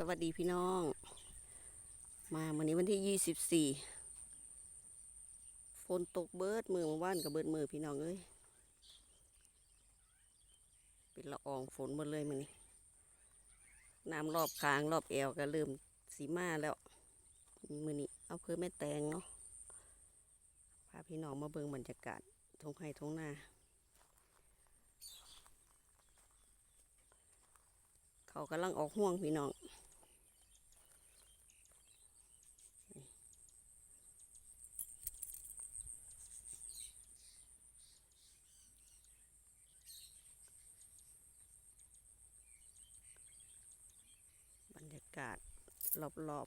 สวัสดีพี่น้อง มาวันนี้วันที่ยี่สิบสี่ฝนตกเบิดมือมาว่านกับเบิดมือพี่น้องเอ้ยเป็นละอองฝนหมดเลยมันนี้น้ำรอบคางรอบแอวก็เริ่มสีมาแล้วมือนี้เอาเพื่อแม่แตงเนาะพาพี่น้องมาเบิ่งบรรยากาศทงไห้ทงหน้าเขากำลังออกห่วงพี่น้องากาศรอบ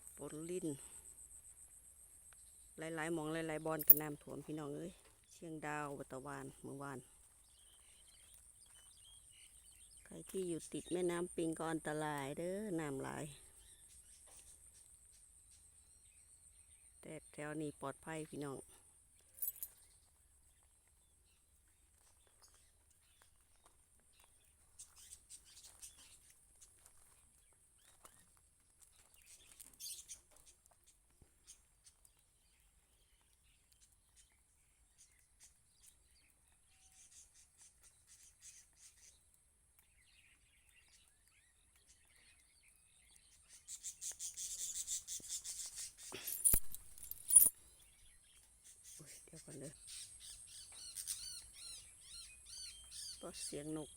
ๆฝนลิ้น หลายๆมองหลายๆบอลกันน้ำท่วมพี่น้องเอ้ย ชียงดาวบัตะวานเมื่อวาน ใครที่อยู่ติดแม่น้ำปิงก็อันตรายเด้อน้ำไหลแต่แถวนี้ปลอดภัยพี่น้อง อุ๊ยเดี๋ยวก่อนเลยก็ เสียงนก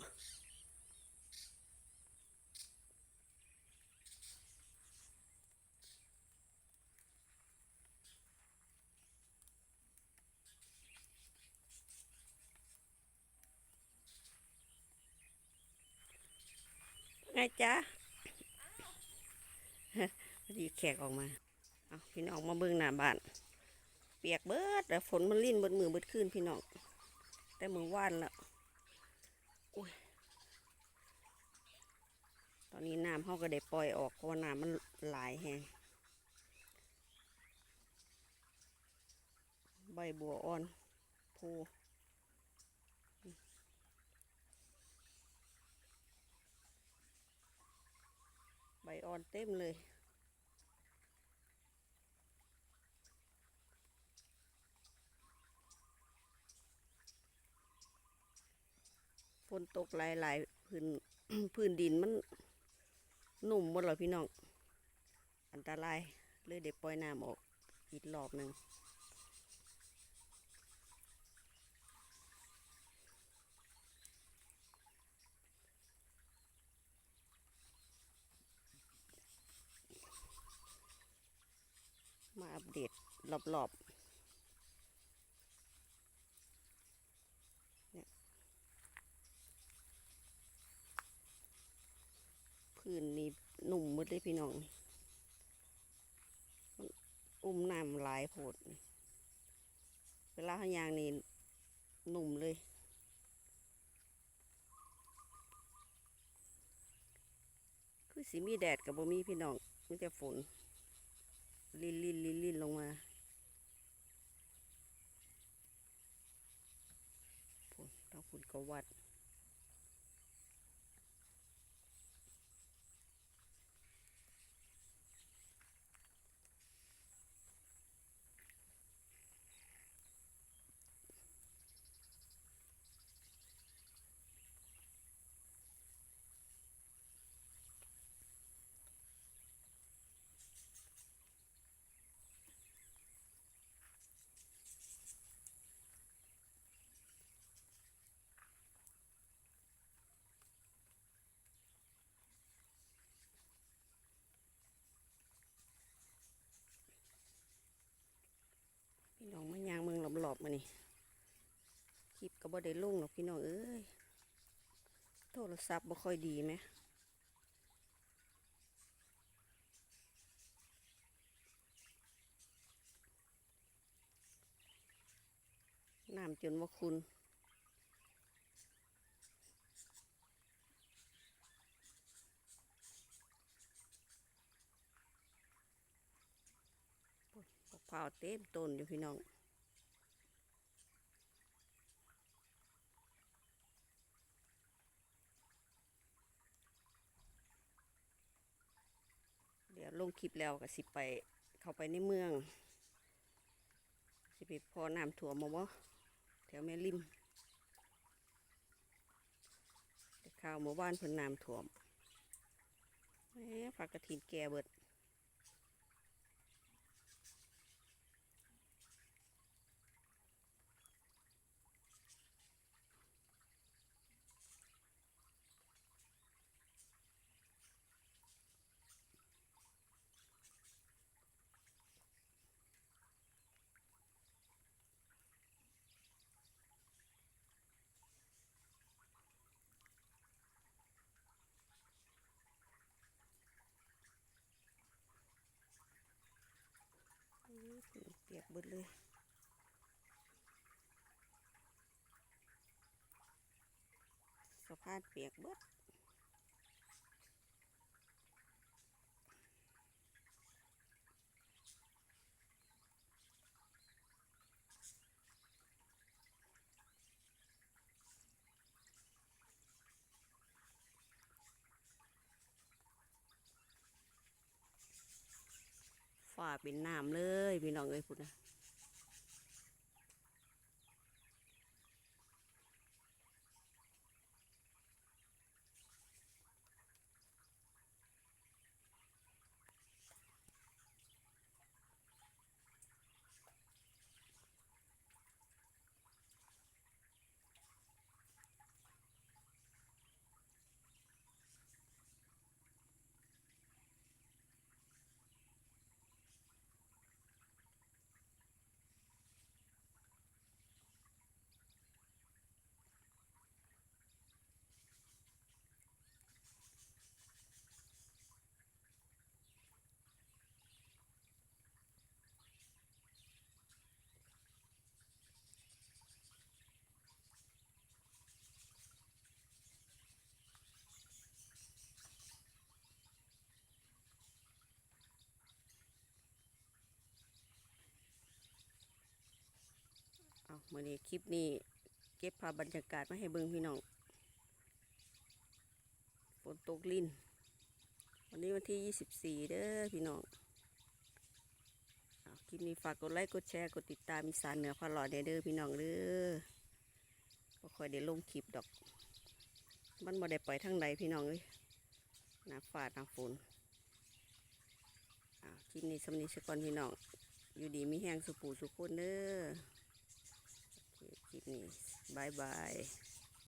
ไงจ๊ะพอดีแขกออกมาเอาพี่น้องมาเบิ่งหน้าบ้าน เปียกเบิดแต่ฝนมันลิ่นเบิดมือเบิดขึ้นพี่น้อง แต่มือว่านแล้ว อุ้ยตอนนี้น้ำเขาก็ได้ปล่อยออกเพราะว่าน้ำมันหลายแฮงใบบัวอ่อนโพใบอ่อนเต็มเลย นตกหลายๆพื้นพื้นดินมันหนุ่มหมดเลยพี่น้อง อันตรายเลยเด็ปล่อยน้ำออกอีกรอบหนึ่งมาอัปเดตรอบๆเนี่ยพื้นนี่ หนุ่มหมดเลยพี่น้องอุ้มน้ำหลายโพดเวลาเขยางนี่หนุ่มเลย คือสีมีแดดกับบ่มีพี่น้องมีแต่ฝนลินลินลินลินลงมาฝนต้องฝนก็วัด พี่น้องมายางเมือบมานี่คลิปก็บ่ได้ลงหรอกพี่น้องเอ้ยโทรศัพท์บ่ค่อยดีไหมน้ำจนว่าคุณบักพร้าวเต็มต้นอยู่พี่น้อง เดี๋ยวล งคลิปแล้วก็สิไปเข้าไปในเมือง สิไปพอน้ำถั่วมมาบ่แถวแม่ริมข่าวหมู่บ้านเพิ่นน้ำถ่วมแหมผักกระถินแก่เบิด อื้อหือ เปียกเบิดเลยสะพานเปียกเบิด ฝ่าเป็นน้ำเลยพี่น้องเอ้ยพุ่นนะ มื่อนี้คลิปนี้เก็บภาพบรรยากาศมาให้เบิ่งพี่น้องฝนตกลินวันนี้วันที่ 24 เด้อพี่น้องคลิปนี้ฝากกดไลค์กดแชร์กดติดตามอีสานเหนือพาหลอดเด้อพี่น้องเด้อบ่ค่อยได้ลงคลิปดอก มันบ่ได้ปล่อยทางใดพี่น้องเอ้ยหนาฟ้าหนาฝนคลิปนี้สำนีสก่อนพี่น้อง อยู่ดีมีแห้งสุปูสุคนเด้อ คลิปนี้บายบาย